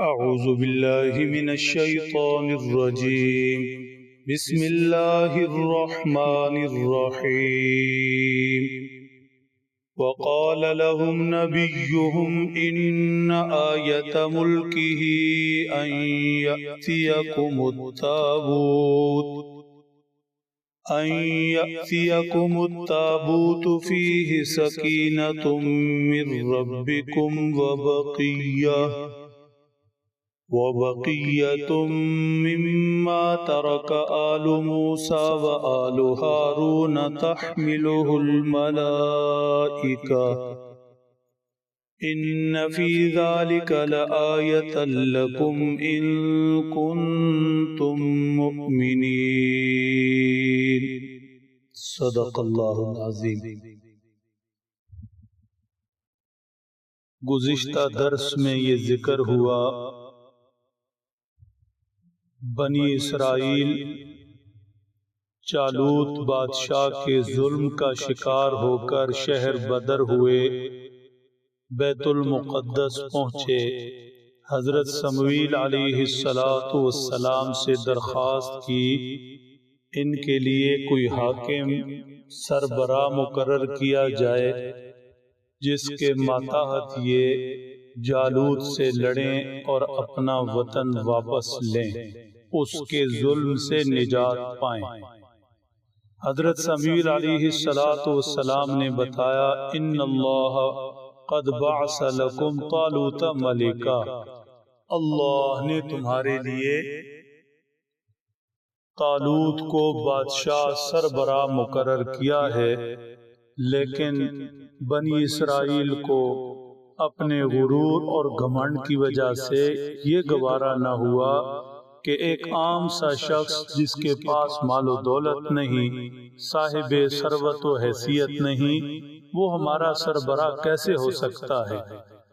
أعوذ بالله من الشيطان الرجيم. بسم الله الرحمن الرحيم. وقال لهم نبيهم إن آية ملكه أن يأتيكم التابوت. أن يأتيكم التابوت فيه سكينة من ربكم وبقية. وبقية مما ترك آل موسى وآل هارون تحمله الملائكة إن في ذلك لآية لكم إن كنتم مؤمنين صدق الله العظيم گزشتہ درس میں یہ ذکر ہوا بنی اسرائیل چالوت بادشاہ کے ظلم کا شکار ہو کر شہر بدر ہوئے بیت المقدس پہنچے۔ حضرت سمویل علیہ السلام سے درخواست کی ان کے لیے کوئی حاکم سربراہ مقرر کیا جائے جس کے ماتحت یہ جالوت سے لڑیں اور اپنا وطن واپس لیں۔ اس کے ظلم سے نجات پائیں۔ حضرت سمیر علیہ السلام نے بتایا ان اللہ قد بعث لکم طالوت ملکا اللہ نے تمہارے لیے طالوت کو بادشاہ سربراہ مقرر کیا ہے۔ لیکن بنی اسرائیل کو اپنے غرور اور گھمنڈ کی وجہ سے یہ گوارا نہ ہوا کہ ایک عام سا شخص جس کے پاس مال و دولت نہیں صاحب ثروت و حیثیت نہیں وہ ہمارا سربراہ کیسے ہو سکتا ہے؟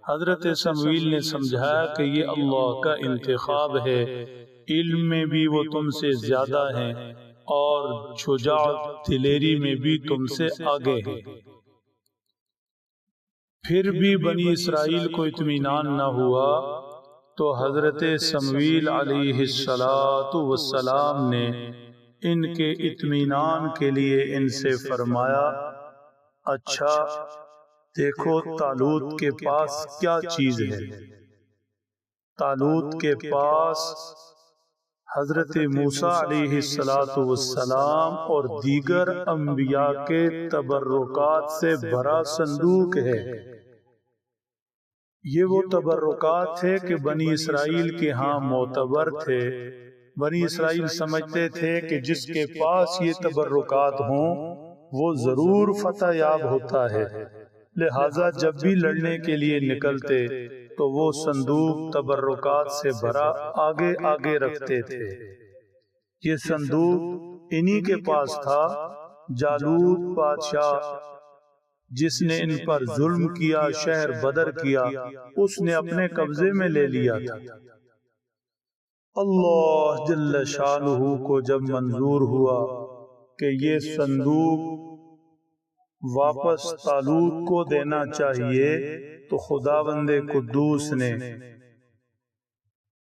حضرت سمویل نے سمجھایا کہ یہ اللہ کا انتخاب ہے علم میں بھی وہ تم سے زیادہ ہیں اور شجاعت دلیری میں بھی تم سے آگے ہیں۔ پھر بھی بنی اسرائیل کو اطمینان نہ ہوا۔ تو حضرت سمویل علیہ السلام نے ان کے اطمینان کے لیے ان سے فرمایا اچھا دیکھو تالوت کے پاس کیا چیز ہے۔ تالوت کے پاس حضرت موسیٰ علیہ السلام اور دیگر انبیاء کے تبرکات سے بھرا صندوق ہے۔ یہ وہ تبرکات تھے کہ بنی اسرائیل کے ہاں معتبر تھے۔ بنی اسرائیل سمجھتے تھے کہ جس کے پاس یہ تبرکات ہوں وہ ضرور فتح یاب ہوتا ہے۔ لہٰذا جب بھی لڑنے کے لیے نکلتے تو وہ صندوق تبرکات سے بھرا آگے آگے رکھتے تھے۔ یہ صندوق انہی کے پاس تھا جالوت بادشاہ۔ جس نے ان پر ظلم کیا، شہر بدر کیا، اس نے اپنے قبضے میں لے لیا تھا۔ اللہ جل شانہ کو جب منظور ہوا کہ یہ صندوق واپس تالوت کو دینا چاہیے، تو خدا بند قدوس نے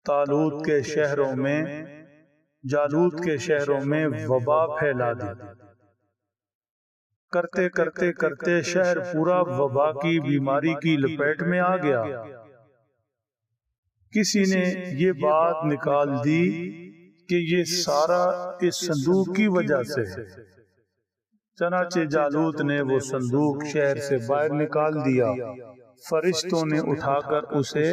تالوت کے شہروں میں، جالوت کے شہروں میں وبا پھیلا دی کرتے کرتے کرتے شہر پورا وبا کی بیماری کی لپیٹ میں آ گیا۔ کسی نے یہ بات نکال دی کہ یہ سارا اس صندوق کی وجہ سے چنانچہ جالوت نے وہ صندوق شہر سے باہر نکال دیا۔ فرشتوں نے اٹھا کر اسے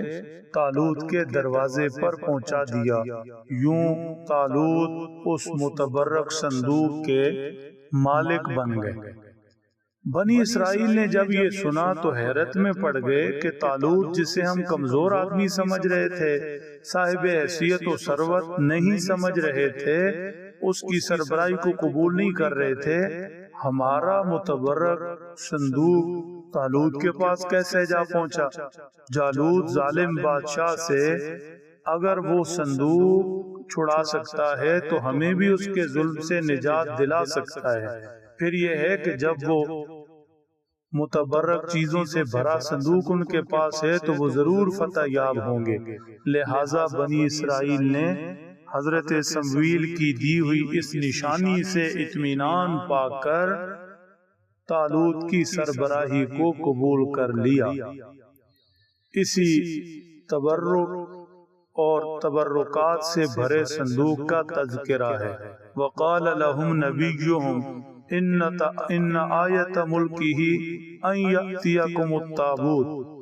تالوت کے دروازے پر پہنچا دیا۔ یوں تالوت اس متبرک صندوق کے مالک بن گئے۔ بنی اسرائیل نے جب یہ سنا تو حیرت میں پڑ گئے کہ تالوت جسے ہم کمزور آدمی سمجھ رہے تھے صاحب حیثیت و سروت نہیں سمجھ رہے تھے اس کی سربراہی کو قبول نہیں کر رہے تھے ہمارا متبرک صندوق تالوت کے پاس کیسے جا پہنچا؟ جالوت ظالم بادشاہ سے اگر وہ صندوق چھڑا سکتا ہے تو ہمیں بھی اس کے ظلم سے نجات دلا سکتا ہے۔ پھر یہ ہے کہ جب وہ متبرک چیزوں سے بھرا صندوق ان کے پاس ہے تو وہ ضرور فتح یاب ہوں گے۔ لہٰذا بنی اسرائیل نے حضرت سمویل کی دی ہوئی اس نشانی سے اطمینان پا کر تالوت کی سربراہی کو قبول کر لیا۔ اسی تبرک اور تبرکات سے بھرے صندوق کا تذکرہ ہے۔ وقال لهم نبیهم ان آیت ملکی ہی ان التابوت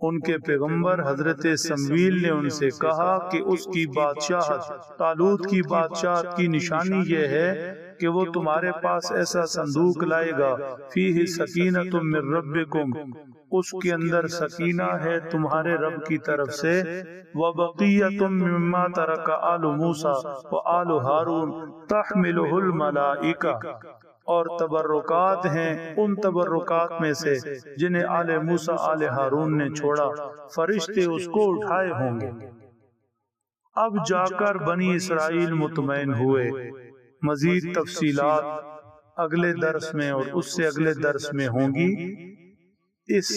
ان کے پیغمبر حضرت سمویل نے ان سے کہا کہ اس کی بادشاہت تالوت کی بادشاہت کی نشانی یہ ہے کہ وہ تمہارے پاس ایسا صندوق لائے گا۔ فیہ سکینت من ربکم۔ اس کے اندر سکینہ ہے تمہارے رب کی طرف سے۔ وَبَقِيَّةٌ مِّمَّا تَرَكَ آلُ مُوسَى وَآلُ هَارُونَ تَحْمِلُهُ الْمَلَائِكَ اور تبرکات ہیں ان تبرکات میں سے جنہیں آل موسیٰ، آل ہارون نے چھوڑا۔ فرشتے اس کو اٹھائے ہوں گے۔ اب جا کر بنی اسرائیل مطمئن ہوئے۔ مزید تفصیلات اگلے درس میں اور اس سے اگلے درس میں ہوں گی۔ اس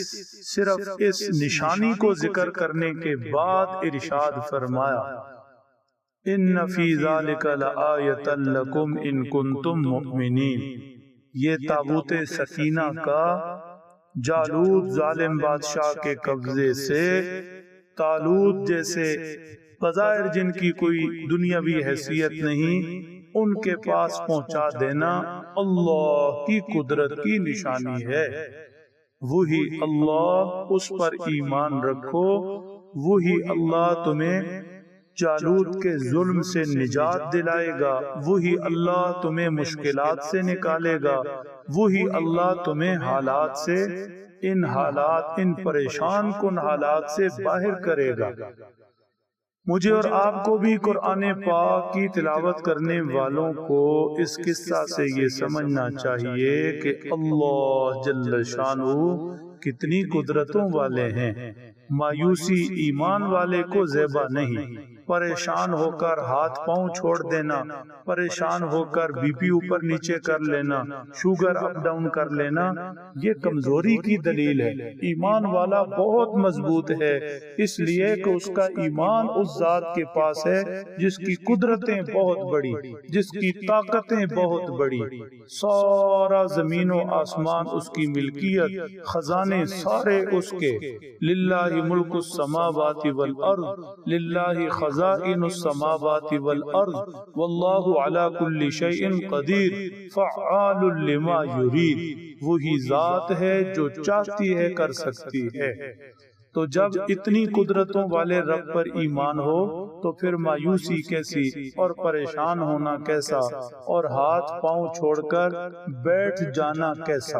صرف اس نشانی کو ذکر کرنے کے بعد ارشاد فرمایا، ان فی ذالک لآیت لکم ان کنتم مؤمنین. یہ تابوت سکینہ کا جالود ظالم بادشاہ کے قبضے سے تالود جیسے بظاہر جن کی کوئی دنیاوی حیثیت نہیں، ان کے پاس پہنچا دینا اللہ کی قدرت کی نشانی ہے۔ وہی اللہ اس پر ایمان رکھو وہی اللہ تمہیں جالوت کے ظلم سے نجات دلائے گا وہی اللہ تمہیں مشکلات سے نکالے گا وہی اللہ تمہیں حالات سے ان حالات ان پریشان کن حالات سے باہر کرے گا۔ مجھے اور آپ کو بھی قرآن پاک کی تلاوت کرنے والوں کو اس قصہ سے یہ سمجھنا چاہیے کہ اللہ جل شانو کتنی قدرتوں والے ہیں۔ مایوسی ایمان والے کو زیبا نہیں۔ پریشان ہو کر ہاتھ پاؤں چھوڑ دینا، پریشان ہو کر بی پی اوپر نیچے کر لینا، شوگر اپ ڈاؤن کر لینا، یہ کمزوری کی دلیل ہے۔ ایمان والا بہت مضبوط ہے، اس لیے کہ اس کا ایمان اس ذات کے پاس ہے جس کی قدرتیں بہت بڑی، جس کی طاقتیں بہت بڑی۔ سارا زمین و آسمان اس کی ملکیت، خزانے سارے اس کے۔ للہ ملک السماوات والارض، للہ خزانے خزائن السماوات والارض واللہ علا کل شیء قدیر. فعال لما یرید. وہی ذات ہے جو چاہتی ہے، کر سکتی ہے۔ تو جب اتنی قدرتوں والے رب پر ایمان ہو، تو پھر مایوسی کیسی اور پریشان ہونا کیسا؟ اور ہاتھ پاؤں چھوڑ کر بیٹھ جانا کیسا؟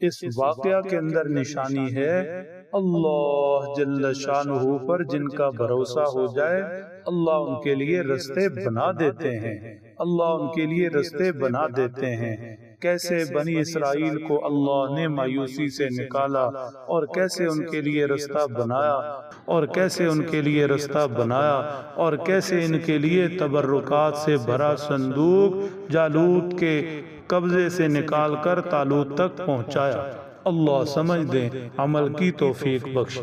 اس واقعہ کے اندر نشانی ہے، اللہ جل شانہ پر جن کا بھروسہ ہو جائے، اللہ ان کے لیے رستے بنا دیتے ہیں۔ اللہ ان کے لیے رستے بنا دیتے ہیں۔ کیسے بنی اسرائیل کو اللہ نے مایوسی سے نکالا اور کیسے ان کے لیے رستہ بنایا اور کیسے ان کے لیے رستہ بنایا اور کیسے ان کے لیے تبرکات سے بھرا صندوق جالوت کے قبضے سے نکال کر تالوت تک پہنچایا۔ اللہ سمجھ دیں عمل کی توفیق بخش